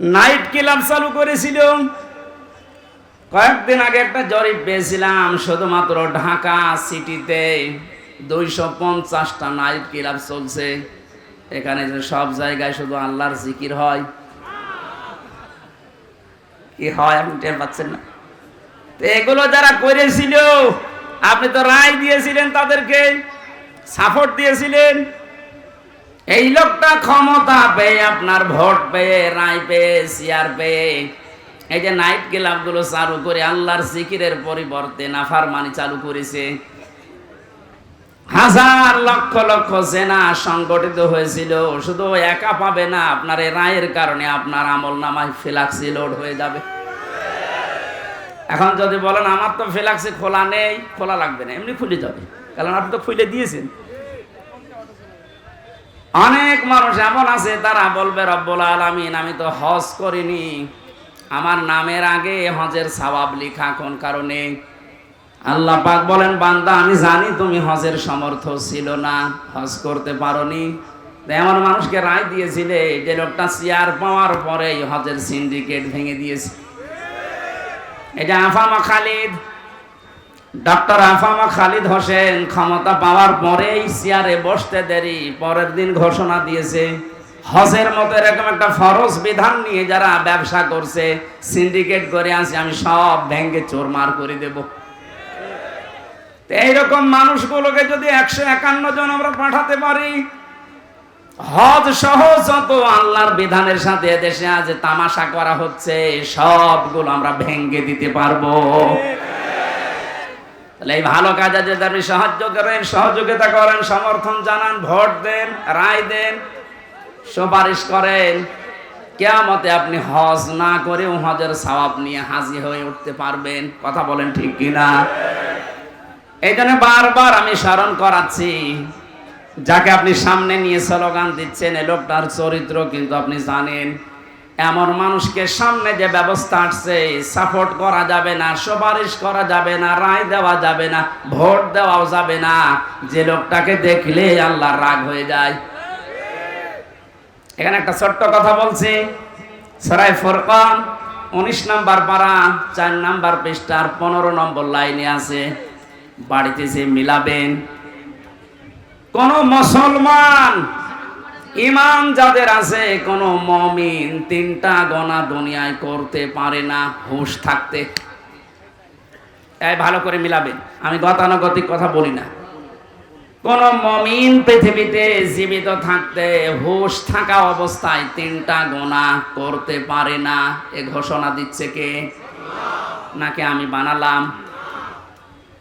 Night club চালু করেছিল কয়েকদিন আগে একটা জরিপ পেয়েছিলাম, শুধুমাত্র ঢাকা সিটিতে দুইশো পঞ্চাশটা নাইট ক্লাব চলছে। এখানে সব জায়গায় শুধু আল্লাহর জিকির হয়। কি হয় আপনি টের পাচ্ছেন না? তো এগুলো যারা করেছিল, আপনি তো রায় দিয়েছিলেন তাদেরকে সাপোর্ট দিয়েছিলেন। এই লোকটা ক্ষমতা পেয়ে আপনার ভোট পেয়ে, রায় পেয়ে চেয়ার পেয়ে, এই যে নাইট ক্লাবগুলো চালু করে আল্লাহর জিকিরের পরিবর্তে নাফারমানি চালু করেছে। হাজার লক্ষ লক্ষ সেনা সংগঠিত হয়েছিল, শুধু একা পাবে না, আপনার এই রায়ের কারণে আপনার আমল নামায় ফিলাক্সি লোড হয়ে যাবে। এখন যদি বলেন, আমার তো ফিলাক্সি খোলা নেই, খোলা লাগবে না, এমনি খুলে যাবে। কারণ আপনি তো খুলে দিয়েছেন। অনেক মানুষ এমন আছে, তারা বলবে, রব্বুল আলামিন, আমি তো হজ করিনি। আমার নামের আগে হজের সওয়াব লেখা কোন কারণে? আল্লাহ পাক বলেন, বান্দা, আমি জানি তুমি হজের সমর্থ ছিল না, হজ করতে পারোনি। তো এমন মানুষকে রায় দিয়েছিলে যে লোকটা চেয়ার পাওয়ার পরেই হজের সিন্ডিকেট ভেঙে দিয়েছে। এটা আফামা খালিদ। ডক্টর আফামা খালিদ হোসেন ক্ষমতা পাওয়ার পরেই চেয়ারে বসতে দেরি, পরের দিন ঘোষণা দিয়েছে। হজের মতো এরকম একটা ফরজ বিধান নিয়ে যারা ব্যবসা করছে সিন্ডিকেট করে আছে আমি সব ব্যাংকে চোরমার করে দেব। এইরকম মানুষগুলোকে যদি একশো একান্ন জন আমরা পাঠাতে পারি, হজ সহ যত আল্লাহর বিধানের সাথে দেশে আজ তামাশা করা হচ্ছে, সবগুলো আমরা ভেঙ্গে দিতে পারব। তাহলে এই ভালো কাজে যদি আপনি সাহায্য করেন, সহযোগিতা করেন, সমর্থন জানান, ভোট দেন, রায় দেন, সুপারিশ করেন। কেয়ামতে আপনি হজ না করেও হজের সওয়াব নিয়ে হাজির হয়ে উঠতে পারবেন। কথা বলেন ঠিক কিনা? এই জন্য বারবার আমি স্মরণ করাচ্ছি, যাকে আপনি সামনে নিয়ে স্লোগান দিচ্ছেন এ লোকটার চরিত্র কিন্তু আপনি জানেন। এমন মানুষকে সামনে যে ব্যবস্থা আসছে সাপোর্ট করা যাবে না, সুপারিশ করা যাবে না, রায় দেওয়া যাবে না, ভোট দেওয়াও যাবে না। যে লোকটাকে দেখলে আল্লাহর রাগ হয়ে যায়। এখানে একটা ছোট্ট কথা বলছি। সরাই ফোরকান, উনিশ নাম্বার পারা, চার নাম্বার পৃষ্ঠার পনেরো নম্বর লাইনে আছে। বাড়িতে যে মিলাবেন, কোন মুসলমান ইমান যাদের আছে, কোন মমিন তিনটা গণা দুনিয়ায় করতে পারে না, হুশ থাকতে। ভালো করে মিলাবেন আমি গতানুগতিক কথা বলি না। কোন মমিন পৃথিবীতে জীবিত থাকতে, হুশ থাকা অবস্থায় তিনটা গোনা করতে পারে না। এ ঘোষণা দিচ্ছে কে? নাকি আমি বানালাম?